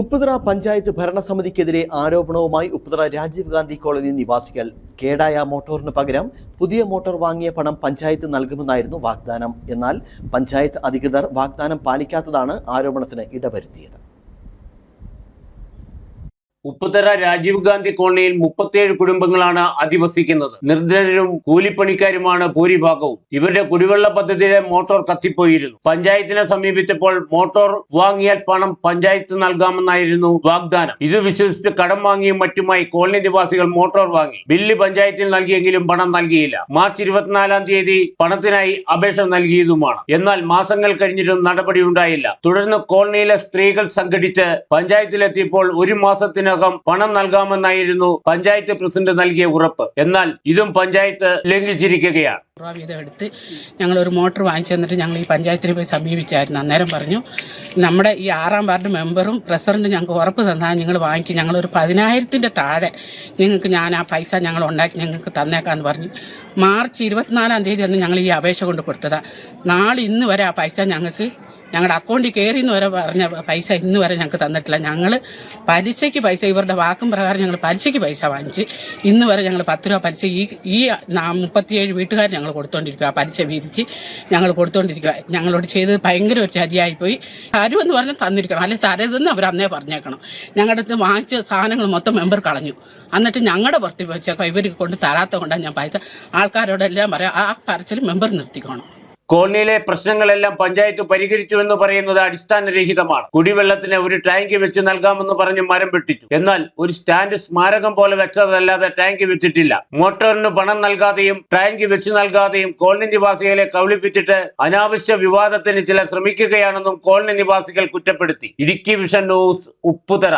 ഉപ്പുതറ പഞ്ചായത്ത് ഭരണസമിതിക്കെതിരെ ആരോപണവുമായി ഉപ്പുതറ രാജീവ് ഗാന്ധി കോളനി നിവാസികൾ കേടായ മോട്ടോറിന് പകരം പുതിയ മോട്ടോർ വാങ്ങിയ പണം പഞ്ചായത്ത് നൽകുമെന്നായിരുന്നു വാഗ്ദാനം. എന്നാൽ പഞ്ചായത്ത് അധികൃതർ വാഗ്ദാനം പാലിക്കാത്തതാണ് ആരോപണത്തിന് ഇടവരുത്തിയത്. ഉപ്പുതറ രാജീവ് ഗാന്ധി കോളനിയിൽ മുപ്പത്തിയേഴ് കുടുംബങ്ങളാണ് അധിവസിക്കുന്നത്. നിർദ്ധനരും കൂലിപ്പണിക്കാരുമാണ് ഭൂരിഭാഗവും. ഇവരുടെ കുടിവെള്ള പദ്ധതിയിലെ മോട്ടോർ കത്തിപ്പോയിരുന്നു. പഞ്ചായത്തിനെ സമീപിച്ചപ്പോൾ മോട്ടോർ വാങ്ങിയാൽ പണം പഞ്ചായത്ത് നൽകാമെന്നായിരുന്നു വാഗ്ദാനം. ഇത് വിശ്വസിച്ച് കടം വാങ്ങിയും മറ്റുമായി കോളനി നിവാസികൾ മോട്ടോർ വാങ്ങി. ബില്ല് പഞ്ചായത്തിൽ നൽകിയെങ്കിലും പണം നൽകിയില്ല. മാർച്ച് ഇരുപത്തിനാലാം തീയതി പണത്തിനായി അപേക്ഷ നൽകിയതുമാണ്. എന്നാൽ മാസങ്ങൾ കഴിഞ്ഞിട്ടും നടപടി ഉണ്ടായില്ല. തുടർന്ന് കോളനിയിലെ സ്ത്രീകൾ സംഘടിച്ച് പഞ്ചായത്തിലെത്തിയപ്പോൾ ഒരു മാസത്തിനകം പണം നൽകാമെന്നായിരുന്നു പഞ്ചായത്ത് പ്രസിഡന്റ് നൽകിയ ഉറപ്പ്. എന്നാൽ ഇതും പഞ്ചായത്ത് ലംഘിച്ചിരിക്കുകയാണ്. രൂപ വീതം എടുത്ത് ഞങ്ങളൊരു മോട്ടർ വാങ്ങിച്ചു തന്നിട്ട് ഞങ്ങൾ ഈ പഞ്ചായത്തിനെ പോയി സമീപിച്ചായിരുന്നു. അന്നേരം പറഞ്ഞു നമ്മുടെ ഈ ആറാം വാർഡ് മെമ്പറും പ്രസിഡന്റും ഞങ്ങൾക്ക് ഉറപ്പ് തന്നാൽ നിങ്ങൾ വാങ്ങിക്കും. ഞങ്ങളൊരു പതിനായിരത്തിന്റെ താഴെ നിങ്ങൾക്ക് ഞാൻ ആ പൈസ ഞങ്ങൾ ഉണ്ടാക്കി ഞങ്ങൾക്ക് തന്നേക്കാന്ന് പറഞ്ഞു. മാർച്ച് ഇരുപത്തിനാലാം തീയതി അന്ന് ഞങ്ങൾ ഈ അപേക്ഷ കൊണ്ട് കൊടുത്തതാണ് നാളെ ഇന്ന് വരെ ആ പൈസ ഞങ്ങൾക്ക് ഞങ്ങളുടെ അക്കൗണ്ടിൽ കയറി എന്ന് വരെ പറഞ്ഞ പൈസ ഇന്ന് വരെ ഞങ്ങൾക്ക് തന്നിട്ടില്ല. ഞങ്ങൾ പലിശയ്ക്ക് പൈസ ഇവരുടെ വാക്കും പ്രകാരം ഞങ്ങൾ പലിശയ്ക്ക് പൈസ വാങ്ങിച്ച് ഇന്ന് വരെ ഞങ്ങൾ പത്ത് രൂപ പലിശ ഈ ഈ മുപ്പത്തിയേഴ് വീട്ടുകാർ ഞങ്ങൾ കൊടുത്തോണ്ടിരിക്കുക ആ പലിശ വീതിച്ച് ഞങ്ങൾ കൊടുത്തോണ്ടിരിക്കുക. ഞങ്ങളോട് ചെയ്തത് ഭയങ്കര ഒരു ചതിയായിപ്പോയി. എന്ന് പറഞ്ഞാൽ തന്നിരിക്കണം. അല്ലെങ്കിൽ തരരുതെന്ന് അവർ അന്നേ പറഞ്ഞേക്കണം. ഞങ്ങളുടെ അടുത്ത് വാങ്ങിച്ച സാധനങ്ങൾ മൊത്തം മെമ്പർ കളഞ്ഞു. എന്നിട്ട് ഞങ്ങളുടെ പുറത്ത് വെച്ചേക്കാം. ഇവർ കൊണ്ട് തരാത്ത കൊണ്ടാണ് ഞാൻ പൈസ. ആൾക്കാരോടെല്ലാം പറയാം ആ പറച്ചിൽ മെമ്പർ നിർത്തിക്കോണം. കോളനിയിലെ പ്രശ്നങ്ങളെല്ലാം പഞ്ചായത്ത് പരിഹരിച്ചു എന്ന് പറയുന്നത് അടിസ്ഥാനരഹിതമാണ്. കുടിവെള്ളത്തിന് ഒരു ടാങ്ക് വെച്ച് നൽകാമെന്ന് പറഞ്ഞ് മരം വെട്ടിച്ചു. എന്നാൽ ഒരു സ്റ്റാൻഡ് സ്മാരകം പോലെ വെച്ചതല്ലാതെ ടാങ്ക് വെച്ചിട്ടില്ല. മോട്ടോറിന് പണം നൽകാതെയും ടാങ്ക് വെച്ച് നൽകാതെയും കോളനി നിവാസികളെ കവിളിപ്പിച്ചിട്ട് അനാവശ്യ വിവാദത്തിന് ചില ശ്രമിക്കുകയാണെന്നും കോളനി നിവാസികൾ കുറ്റപ്പെടുത്തി. Idukki vision news Upputhara.